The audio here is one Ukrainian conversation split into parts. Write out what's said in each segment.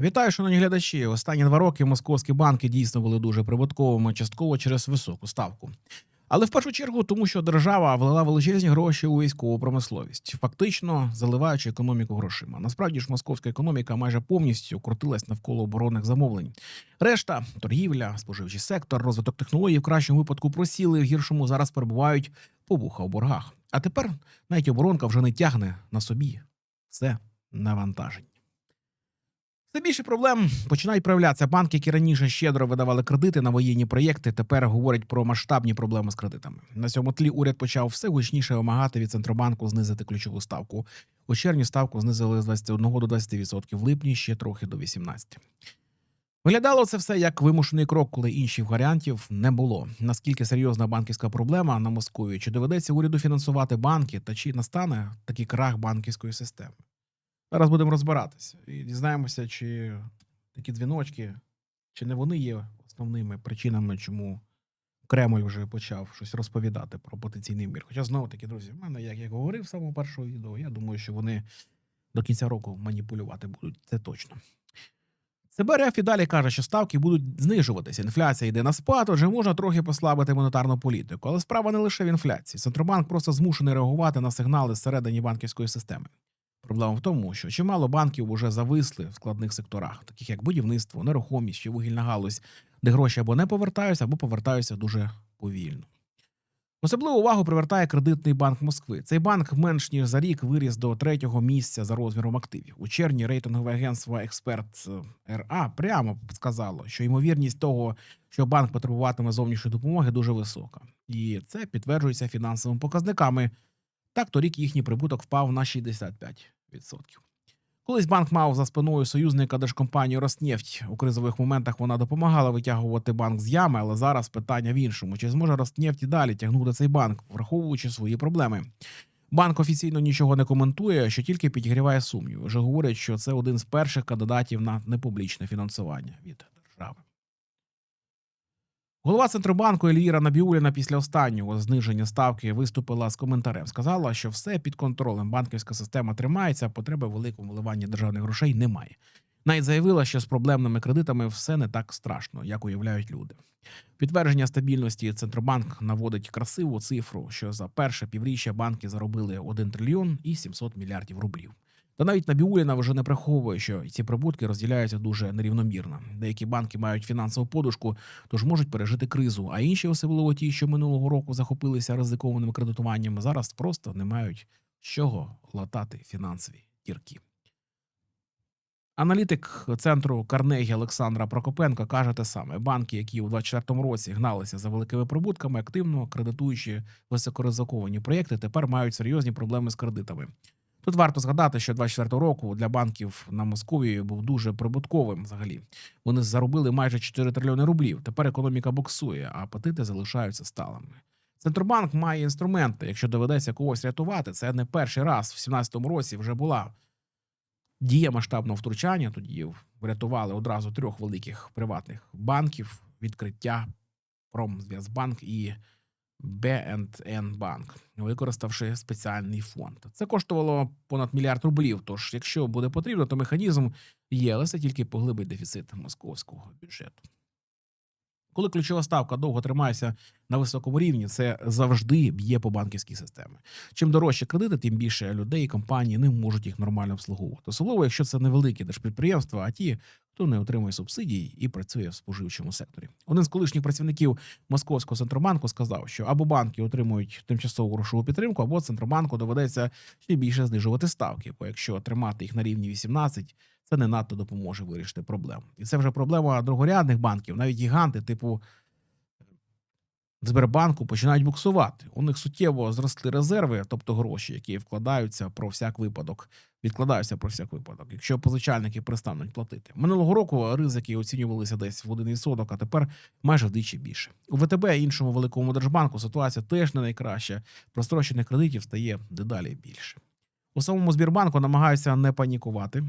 Вітаю, шановні глядачі. Останні два роки московські банки дійсно були дуже прибутковими, частково через високу ставку. Але в першу чергу, тому що держава влила величезні гроші у військову промисловість, фактично заливаючи економіку грошима. Насправді ж московська економіка майже повністю крутилась навколо оборонних замовлень. Решта торгівля, споживчий сектор, розвиток технологій в кращому випадку просіли, в гіршому зараз перебувають побуха у боргах. А тепер навіть оборонка вже не тягне на собі все навантаження. Все більше проблем починають проявлятися. Банки, які раніше щедро видавали кредити на воєнні проєкти, тепер говорять про масштабні проблеми з кредитами. На цьому тлі уряд почав все гучніше вимагати від центробанку знизити ключову ставку. У червні ставку знизили з 21 до 20%, в липні ще трохи до 18%. Виглядало це все як вимушений крок, коли інших варіантів не було. Наскільки серйозна банківська проблема на Москові? Чи доведеться уряду фінансувати банки, та чи настане такий крах банківської системи? Зараз будемо розбиратися і дізнаємося, чи такі дзвіночки, чи не вони є основними причинами, чому Кремль вже почав щось розповідати про потенційний мір. Хоча знову таки, друзі, в мене, як я говорив в самому першому відео, я думаю, що вони до кінця року маніпулювати будуть. Це точно. ЦБРФ і далі каже, що ставки будуть знижуватися. Інфляція йде на спад, отже, можна трохи послабити монетарну політику. Але справа не лише в інфляції. Центробанк просто змушений реагувати на сигнали зсередині банківської системи. Проблема в тому, що чимало банків уже зависли в складних секторах, таких як будівництво, нерухомість чи вугільна галузь, де гроші або не повертаються, або повертаються дуже повільно. Особливу увагу привертає кредитний банк Москви. Цей банк менш ніж за рік виріс до третього місця за розміром активів. У червні рейтингове агентство Експерт РА прямо сказало, що ймовірність того, що банк потребуватиме зовнішньої допомоги, дуже висока, і це підтверджується фінансовими показниками. Так, торік їхній прибуток впав на 65%. Колись банк мав за спиною союзника держкомпанію Роснефть. У кризових моментах вона допомагала витягувати банк з ями, але зараз питання в іншому: чи зможе Роснефть і далі тягнути цей банк, враховуючи свої проблеми? Банк офіційно нічого не коментує, що тільки підігріває сумнів. Вже говорять, що це один з перших кандидатів на непублічне фінансування від держави. Голова Центробанку Еліра Набіуліна після останнього зниження ставки виступила з коментарем. Сказала, що все під контролем. Банківська система тримається, а потреби великому вливанні державних грошей немає. Навіть заявила, що з проблемними кредитами все не так страшно, як уявляють люди. Підтвердження стабільності Центробанк наводить красиву цифру, що за перше півріччя банки заробили 1 трильйон і 700 мільярдів рублів. Та навіть Набіуліна вже не приховує, що ці прибутки розділяються дуже нерівномірно. Деякі банки мають фінансову подушку, тож можуть пережити кризу. А інші, особливо ті, що минулого року захопилися ризикованим кредитуванням, зараз просто не мають з чого латати фінансові дірки. Аналітик центру Карнегі Олександра Прокопенко каже те саме: банки, які у 2024 році гналися за великими прибутками, активно кредитуючи високоризиковані проєкти, тепер мають серйозні проблеми з кредитами. Тут варто згадати, що 24 року для банків на Московії був дуже прибутковим. Взагалі вони заробили майже 4 трильйони рублів. Тепер економіка боксує, а апетити залишаються сталими. Центробанк має інструменти. Якщо доведеться когось рятувати, це не перший раз. В 17 році вже була дія масштабного втручання. Тоді врятували одразу трьох великих приватних банків: відкриття Промзв'язбанк і B&N Банк, використавши спеціальний фонд. Це коштувало понад мільярд рублів. Тож, якщо буде потрібно, то механізм є, але це тільки поглибить дефіцит московського бюджету. Коли ключова ставка довго тримається на високому рівні, це завжди б'є по банківській системі. Чим дорожче кредити, тим більше людей і компанії не можуть їх нормально обслуговувати. Особливо, якщо це невеликі держпідприємства, а ті, хто не отримує субсидій і працює в споживчому секторі. Один з колишніх працівників Московського центробанку сказав, що або банки отримують тимчасову грошову підтримку, або центробанку доведеться ще більше знижувати ставки. Бо якщо тримати їх на рівні 18, це не надто допоможе вирішити проблему. І це вже проблема другорядних банків, навіть гіганти, типу Сбербанку, починають буксувати. У них суттєво зросли резерви, тобто гроші, які вкладаються про всяк випадок, відкладаються про всяк випадок, якщо позичальники перестануть платити. Минулого року ризики оцінювалися десь в 1%, а тепер майже вдвічі більше. У ВТБ іншому великому держбанку ситуація теж не найкраща. Прострочених кредитів стає дедалі більше. У самому Збірбанку намагаються не панікувати.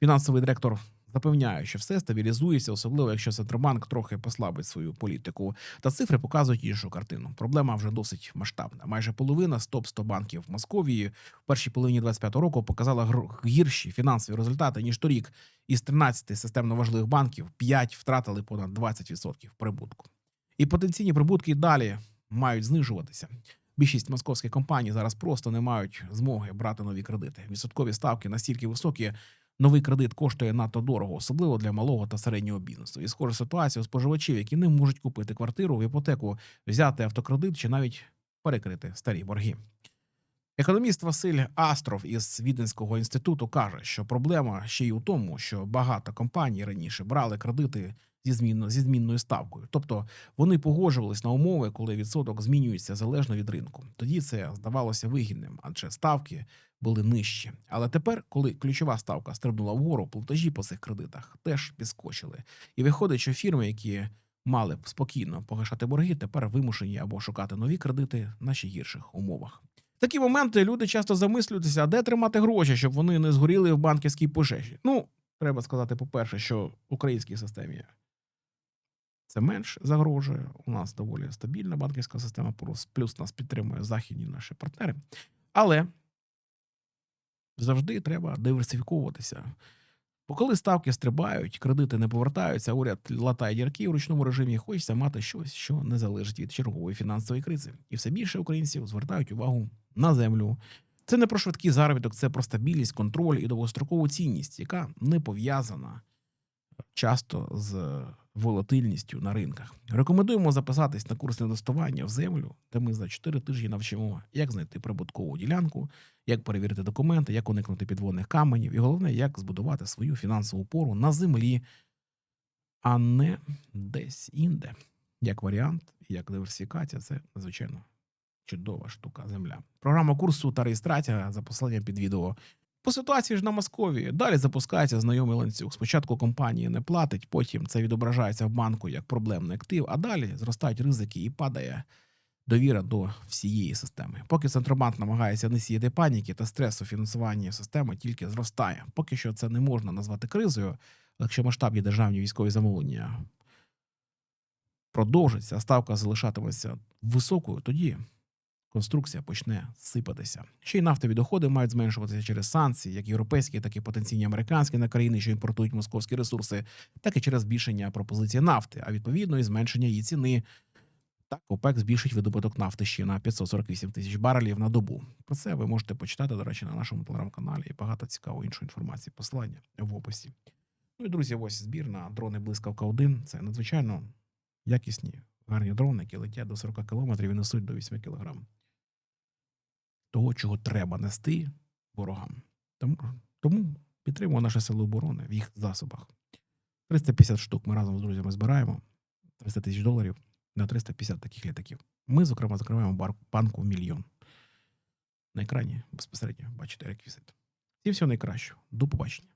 Фінансовий директор запевняють, що все стабілізується, особливо якщо Центробанк трохи послабить свою політику. Та цифри показують іншу картину. Проблема вже досить масштабна. Майже половина з топ 100 банків в Московії в першій половині 25 року показала гірші фінансові результати ніж торік. Із 13 системно важливих банків 5 втратили понад 20% прибутку. І потенційні прибутки далі мають знижуватися. Більшість московських компаній зараз просто не мають змоги брати нові кредити. Відсоткові ставки настільки високі, новий кредит коштує надто дорого, особливо для малого та середнього бізнесу. І схожа ситуація у споживачів, які не можуть купити квартиру в іпотеку, взяти автокредит чи навіть перекрити старі борги. Економіст Василь Астров із Віденського інституту каже, що проблема ще й у тому, що багато компаній раніше брали кредити зі змінно зі змінною ставкою, тобто вони погоджувались на умови, коли відсоток змінюється залежно від ринку. Тоді це здавалося вигідним, адже ставки були нижчі. Але тепер, коли ключова ставка стрибнула вгору, платежі по цих кредитах теж підскочили. І виходить, що фірми, які мали б спокійно погашати борги, тепер вимушені або шукати нові кредити на ще гірших умовах. В такі моменти люди часто замислюються, де тримати гроші, щоб вони не згоріли в банківській пожежі. Ну, треба сказати, по-перше, що в українській системі це менш загрожує. У нас доволі стабільна банківська система, плюс, нас підтримує західні наші партнери. Але завжди треба диверсифіковуватися. Бо коли ставки стрибають, кредити не повертаються, уряд латає дірки в ручному режимі, хочеться мати щось, що не залежить від чергової фінансової кризи. І все більше українців звертають увагу на землю. Це не про швидкий заробіток, це про стабільність, контроль і довгострокову цінність, яка не пов'язана часто з волатильністю на ринках. Рекомендуємо записатись на курс інвестування в землю, де ми за 4 тижні навчимо, як знайти прибуткову ділянку, як перевірити документи, як уникнути підводних каменів, і головне, як збудувати свою фінансову опору на землі, а не десь інде. Як варіант, як диверсифікація, це надзвичайно чудова штука земля. Програма курсу та реєстрація за посиланням під відео. По ситуації ж на Московії далі запускається знайомий ланцюг. Спочатку компанія не платить, потім це відображається в банку як проблемний актив, а далі зростають ризики і падає довіра до всієї системи. Поки центробанк намагається не сіяти паніки та стресу фінансування системи тільки зростає. Поки що це не можна назвати кризою, якщо масштабні державні військові замовлення продовжаться, а ставка залишатиметься високою, тоді конструкція почне сипатися. Ще й нафтові доходи мають зменшуватися через санкції, як європейські, так і потенційні американські на країни, що імпортують московські ресурси, так і через збільшення пропозиції нафти, а відповідно і зменшення її ціни. Так, ОПЕК збільшить видобуток нафти ще на 548 тисяч барелів на добу. Про це ви можете почитати, до речі, на нашому телеграм-каналі і багато цікавої іншої інформації. Посилання в описі. Ну і друзі, ось збір на дрони Блискавка 1 Це надзвичайно якісні, гарні дрони, які летять до 40 кілометрів і несуть до 8 кілограм. Того, чого треба нести ворогам. Тому, тому підтримуємо наші сили оборони в їх засобах. 350 штук ми разом з друзями збираємо. 300 тисяч доларів на 350 таких літаків. Ми, зокрема, закриваємо банку мільйон. На екрані безпосередньо бачите реквізит. Всім всього найкращого. До побачення.